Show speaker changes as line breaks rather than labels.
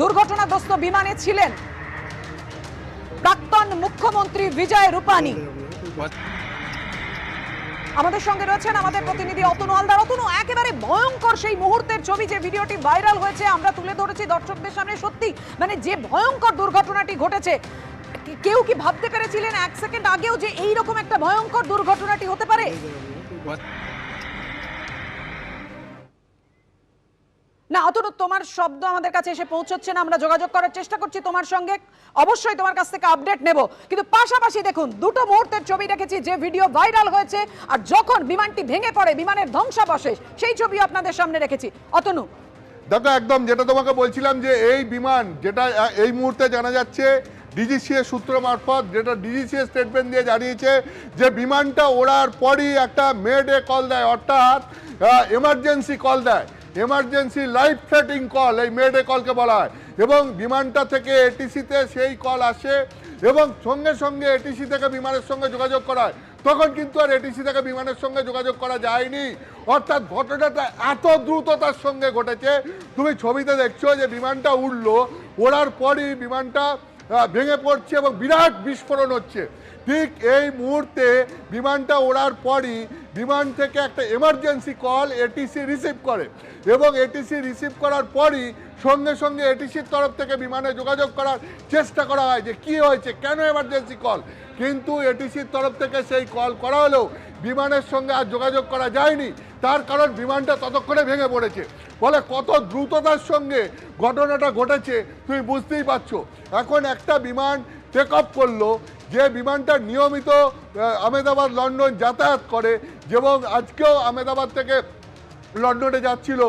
দুর্ঘটনাগ্রস্ত বিমানে ছিলেন প্রাক্তন মুখ্যমন্ত্রী বিজয় রূপানী। আমাদের সঙ্গে রয়েছেন আমাদের প্রতিনিধি অতনু হালদার। অতনু একেবারে ভয়ঙ্কর সেই মুহূর্তের ছবি যে ভিডিওটি ভাইরাল হয়েছে, আমরা তুলে ধরেছি দর্শকদের সামনে। সত্যি মানে যে ভয়ঙ্কর দুর্ঘটনাটি ঘটেছে কেউ কি ভাবতে পেরেছিলেন এক সেকেন্ড আগেও যে এইরকম একটা ভয়ঙ্কর দুর্ঘটনাটি হতে পারে? না অতনু তোমার শব্দ আমাদের কাছে এসে পৌঁছচ্ছে না, আমরা যোগাযোগ করার চেষ্টা করছি তোমার সঙ্গে। অবশ্যই তোমার কাছ থেকে আপডেট নেব। কিন্তু পাশাপাশি দেখুন, দুটো মুহূর্তের ছবি রেখেছি যে ভিডিও ভাইরাল হয়েছে, আর যখন বিমানটি ভেঙে পড়ে, বিমানের ধ্বংসাবশেষ, সেই ছবি আপনাদের সামনে রেখেছি। অতনু।
দেখো, একদম যেটা তোমাকে বলছিলাম যে এই বিমান যেটা এই মুহূর্তে জানা যাচ্ছে ডিজিসিএ সূত্র মারফত যেটা ডিজিসিএ স্টেটমেন্ট দিয়ে জানিয়েছে যে বিমানটা ওড়ার পরই একটা মেডে কল দেয়, অর্থাৎ এমার্জেন্সি কল দেয়। এমার্জেন্সি লাইফ থ্রেটিং কল এই মেডে কলকে বলা হয়। এবং বিমানটা থেকে এটিসিতে সেই কল আসে এবং সঙ্গে সঙ্গে এটিসি থেকে বিমানের সঙ্গে যোগাযোগ করা হয়। তখন কিন্তু আর এটিসি থেকে বিমানের সঙ্গে যোগাযোগ করা যায়নি। অর্থাৎ ঘটনাটা এত দ্রুততার সঙ্গে ঘটেছে, তুমি ছবিতে দেখছ যে বিমানটা উঠল ওড়ার পরই বিমানটা ভেঙে পড়ছে এবং বিরাট বিস্ফোরণ হচ্ছে। ঠিক এই মুহূর্তে বিমানটা ওড়ার পরই বিমান থেকে একটা এমার্জেন্সি কল এটিসি রিসিভ করে। এবং এটিসি রিসিভ করার পরই সঙ্গে সঙ্গে এটিসির তরফ থেকে বিমানে যোগাযোগ করার চেষ্টা করা হয় যে কি হয়েছে, কেন এমার্জেন্সি কল কিন্তু এটিসির তরফ থেকে সেই কল করা হলেও বিমানের সঙ্গে আর যোগাযোগ করা যায়নি। তার কারণ বিমানটা ততক্ষণে ভেঙে পড়েছে। ফলে কত দ্রুততার সঙ্গে ঘটনাটা ঘটেছে, তুমি বুঝতেই পারছ। এখন একটা বিমান টেক অফ করল যে বিমানটা নিয়মিত আমেদাবাদ আহমেদাবাদ লন্ডন যাতায়াত করে এবং আজকেও আহমেদাবাদ থেকে লন্ডনে যাচ্ছিল